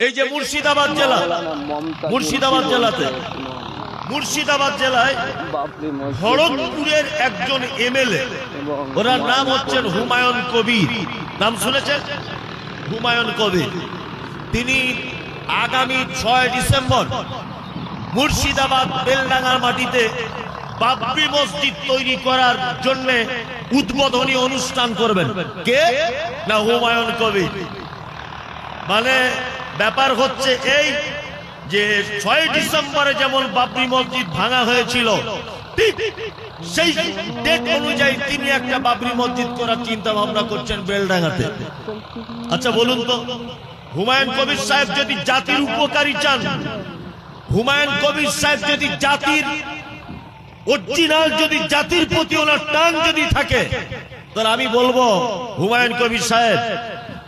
এই যে মুর্শিদাবাদ জেলা, মুর্শিদাবাদ জেলাতে, মুর্শিদাবাদ জেলায় খড়গপুরের একজন এমএলএ, ওনার নাম হচ্ছেন হুমায়ুন কবির। নাম শুনেছেন? হুমায়ুন কবির। তিনি আগামী ছয় ডিসেম্বর মুর্শিদাবাদ বেলডাঙ্গার মাটিতে বাবরি মসজিদ তৈরি করার জন্য উদ্বোধনী অনুষ্ঠান করবেন। কে? না হুমায়ুন কবির। মানে ব্যাপার হচ্ছে এই যে ছয় ডিসেম্বরে যেমন বাবরি মসজিদ ভাঙা হয়েছিল, ঠিক সেই ডেট অনুযায়ী তিনি একটা বাবরি মসজিদ করার চিন্তা ভাবনা করছেন বেলডাঙ্গাতে। আচ্ছা বলুন তো, হুমায়ুন কবির সাহেব যদি জাতির উপকারী চান, হুমায়ুন কবির সাহেব যদি জাতির অরিজিনাল যদি জাতির প্রতি ওনার টান যদি থাকে, তাহলে আমি বলব, হুমায়ুন কবির সাহেব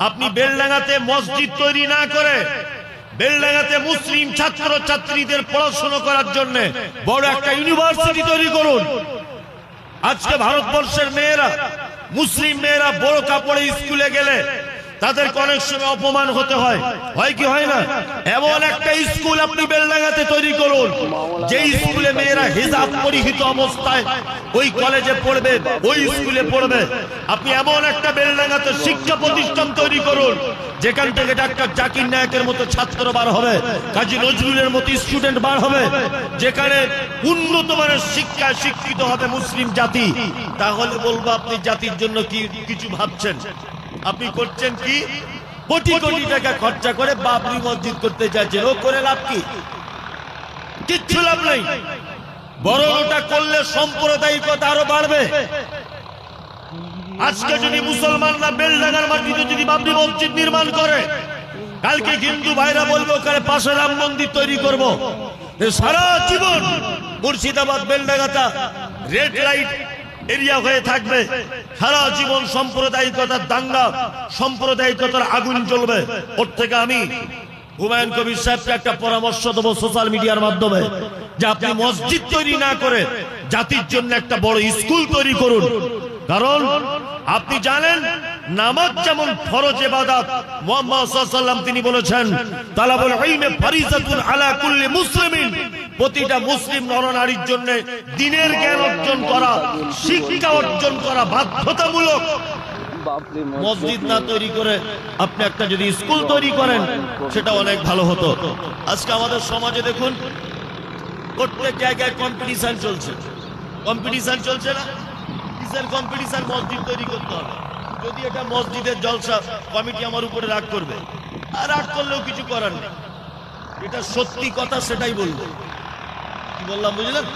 আপনি বেলডাঙ্গাতে মসজিদ তৈরি না করে বেলডাঙ্গাতে মুসলিম ছাত্র ছাত্রীদের পড়াশোনা করার জন্য বড় একটা ইউনিভার্সিটি তৈরি করুন। আজকে ভারতবর্ষের মেয়েরা, মুসলিম মেয়েরা বড় কাপড়ে স্কুলে গেলে তাদেরকে অনেক সময় অপমান হতে হয়। হয় কি হয় না? এমন একটা স্কুল আপনি বেলডাঙ্গাতে তৈরি করুন, যে স্কুলে মেয়েরা হিজাব পরিহিত অবস্থায় ওই কলেজে পড়বে, ওই স্কুলে পড়বে। আপনি এমন একটা বেলডাঙ্গাতে শিক্ষা প্রতিষ্ঠান তৈরি করুন, যেখান থেকে ডাক্তার জাকির নায়কের মতো ছাত্র বার হবে, কাজী নজরুলের মতো স্টুডেন্ট বার হবে, যেখানে উন্নত মানের শিক্ষায় শিক্ষিত হবে মুসলিম জাতি। তাহলে বলব আপনি জাতির জন্য কি কিছু ভাবছেন? আপনি করছেন কি? কোটি কোটি টাকা খরচা করে বাবরি মসজিদ করতে চাইছেন ও করে লাভ কি? কিচ্ছু লাভ নেই। বড় ওটা করলে সম্প্রদায়িকতা আরও বাড়বে। আজকে যদি মুসলমানরা বেলডাঙ্গার মাটিতে যদি বাবরি মসজিদ নির্মাণ করে, কালকে হিন্দু ভাইরা বলব, ওখানে পাশে রাম মন্দির তৈরি করব। সারা জীবন মুর্শিদাবাদ বেলডাঙ্গাটা রেড লাইট এরিয়া হয়ে থাকবে। সারা জীবন সাম্প্রদায়িকতার দাঙ্গা, সাম্প্রদায়িকতার আগুন জ্বলবে। ওর থেকে আমি হুমায়ুন কবির সাহেবকে একটা পরামর্শ দেবো সোশ্যাল মিডিয়ার মাধ্যমে, যে আপনি মসজিদ তৈরি না করে জাতির জন্য একটা বড় স্কুল তৈরি করুন। কারণ আপনি জানেন, নামাজ যেমন ফরজ ইবাদত, মুহাম্মদ সাল্লাল্লাহু আলাইহি তিনি বলেছেন, তালাবুল ইলমে আলা কুল্লি মুসলিমিন। প্রতিটা মুসলিম নরনারীর জন্য দিনের জ্ঞান অর্জন করা, শিক্ষা অর্জন করা বাধ্যতামূলক। মসজিদ না তৈরি করে আপনি একটা যদি স্কুল তৈরি করেন, সেটা অনেক ভালো হতো। আজকে আমাদের সমাজে দেখুন, প্রত্যেক জায়গায় কম্পিটিশন চলছে। কম্পিটিশন চলছে না? কিসের কম্পিটিশন মসজিদ তৈরি করতে হবে। যদি এটা মসজিদের জলসা, কমিটি আমার উপরে রাগ করবে। আর রাগ করলেও কিছু করার নেই। এটা সত্যি কথা, সেটাই বলব। কি বললাম, বুঝলেন?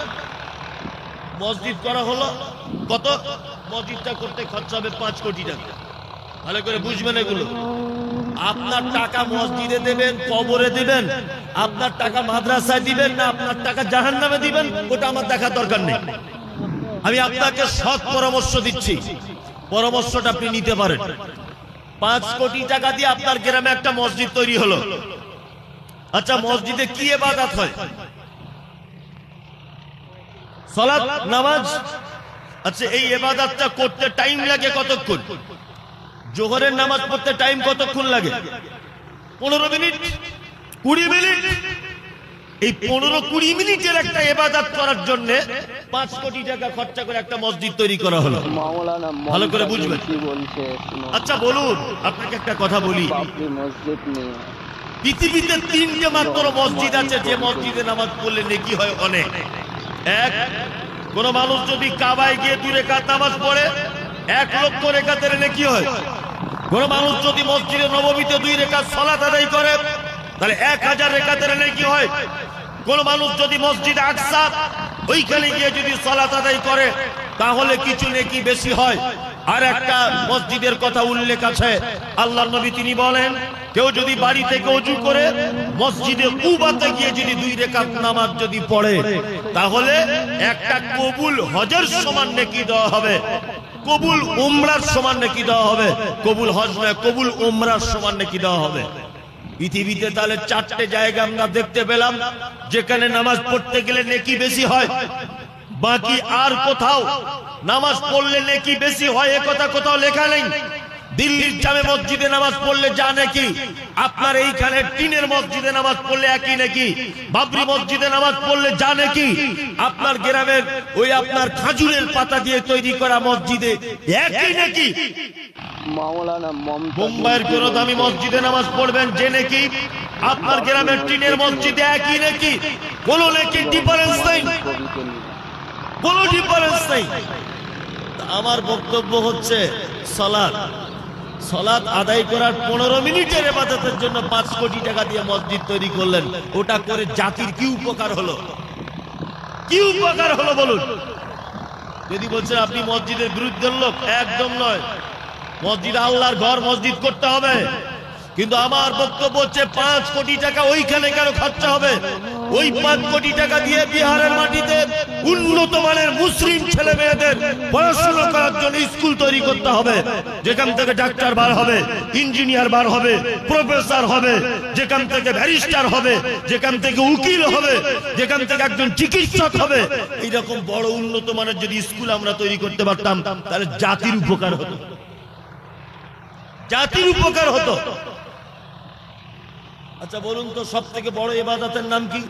মসজিদ করা হলো। কত? মসজিদটা করতে খরচা হবে পাঁচ কোটি টাকা। ভালো করে বুঝবেন এগুলো। আপনার টাকা মসজিদে দেবেন, কবরে দিবেন। আপনার টাকা মাদ্রাসায় দিবেন না, আপনার টাকা জাহান নামে দিবেন, ওটা আমার দেখার দরকার নেই। আমি আপনাকে সৎ পরামর্শ দিচ্ছি। পরামর্শটা আপনি নিতে পারেন। পাঁচ কোটি টাকা দিয়ে আপনার গ্রামে একটা মসজিদ তৈরি হলো। আচ্ছা মসজিদে কি এবাদাত হয়? সলাৎ নামাজ। আচ্ছা এই এবাদাতটা করতে টাইম লাগে কতক্ষণ? জোহরের নামাজ পড়তে টাইম কতক্ষণ লাগে? পনেরো মিনিট? কুড়ি মিনিট? এই পনেরো কুড়ি মিনিটের একটা এবাদাত করার জন্য পাঁচ কোটি টাকা খরচা করে একটা মসজিদ তৈরি করা হলো। ভালো করে বুঝবেন। আচ্ছা বলুন আপনাকে একটা কথা বলি। পৃথিবীতে তিনটে মাত্র মসজিদ আছে যে মসজিদে নামাজ পড়লে নেকি হয় অনেক। এক, কোন মানুষ যদি কাবায় গিয়ে দূরে কাত নামাজ পড়ে, এক লক্ষ রেখা রেখাতের নেকি হয়? কোন মানুষ যদি মসজিদে নবমীতে দুই রেখা সলাত আদায় করে, তাহলে এক হাজার রেখা রেখাতের নেকি হয়? কোন মানুষ যদি মসজিদে আকসা, ওইখানে গিয়ে যদি সলাত আদায় করে, তাহলে কিছু নেকি বেশি হয়। আর একটা মসজিদের কথা উল্লেখ আছে। আল্লাহ নবী তিনি বলেন কেউ যদি বাড়ি থেকে অজু করে মসজিদে কুবাতে গিয়ে যদি দুই রেখাত নামাজ যদি পড়ে, তাহলে একটা কবুল হজের সমান নেকি দেওয়া হবে। কবুল উমরার সমান নেকি দেওয়া হবে। কবুল হজ নয়, কবুল উমরার সমান নেকি দেওয়া হবে। পৃথিবীতে তাহলে চারটে জায়গা আমরা দেখতে পেলাম, যেখানে নামাজ পড়তে গেলে নেকি বেশি হয়। বাকি আর কোথাও নামাজ পড়লে নেকি বেশি হয়, এ কথা কোথাও লেখা নেই। দিল্লির জামে মসজিদে নামাজ পড়লে যা নাকি? আপনার এইখানে টিনের মসজিদে নামাজ পড়লে একই নাকি? বাবরি মসজিদে নামাজ পড়লে যা নাকি? আপনার গ্রামের ওই আপনার খাজুরের পাতা দিয়ে তৈরি করা মসজিদে একই নাকি? মুম্বাইয়ের কোন দামি মসজিদে নামাজ পড়বেন যে নাকি? আপনার গ্রামের টিনের মসজিদে একই নাকি? কোন নাকি ডিফারেন্স নেই। কবিকে কোন ডিফারেন্স নেই আমার বক্তব্য হচ্ছে সলাৎ সলাৎ আদায় করার পনেরো মিনিটের এবাদতের জন্য পাঁচ কোটি টাকা দিয়ে মসজিদ তৈরি করলেন। ওটা করে জাতির কি উপকার হলো? কি উপকার হলো বলুন? যদি বলছেন আপনি মসজিদের বিরুদ্ধের লোক, একদম নয়। মসজিদ আল্লাহর ঘর, মসজিদ করতে হবে। কিন্তু আমার বক্তব্য হচ্ছে পাঁচ কোটি টাকা ওইখানে কেন খরচা হবে? ওই পাঁচ কোটি টাকা দিয়ে বিহারের মাটিতে উন্নত মানের মুসলিম ছেলে মেয়েদের পড়াশোনা করার জন্য স্কুল তৈরি করতে হবে। যেখান থেকে ডাক্তার বার হবে, ইঞ্জিনিয়ার বার হবে, প্রফেসর হবে, যেখান থেকে ব্যারিস্টার হবে, যেখান থেকে উকিল হবে, যেখান থেকে একজন চিকিৎসক হবে, এইরকম বড় উন্নত মানের যদি স্কুল আমরা তৈরি করতে পারতাম, তাহলে জাতির উপকার হতো। জাতির উপকার হতো। আচ্ছা বলুন তো সব থেকে বড় এবাদতের নাম কি?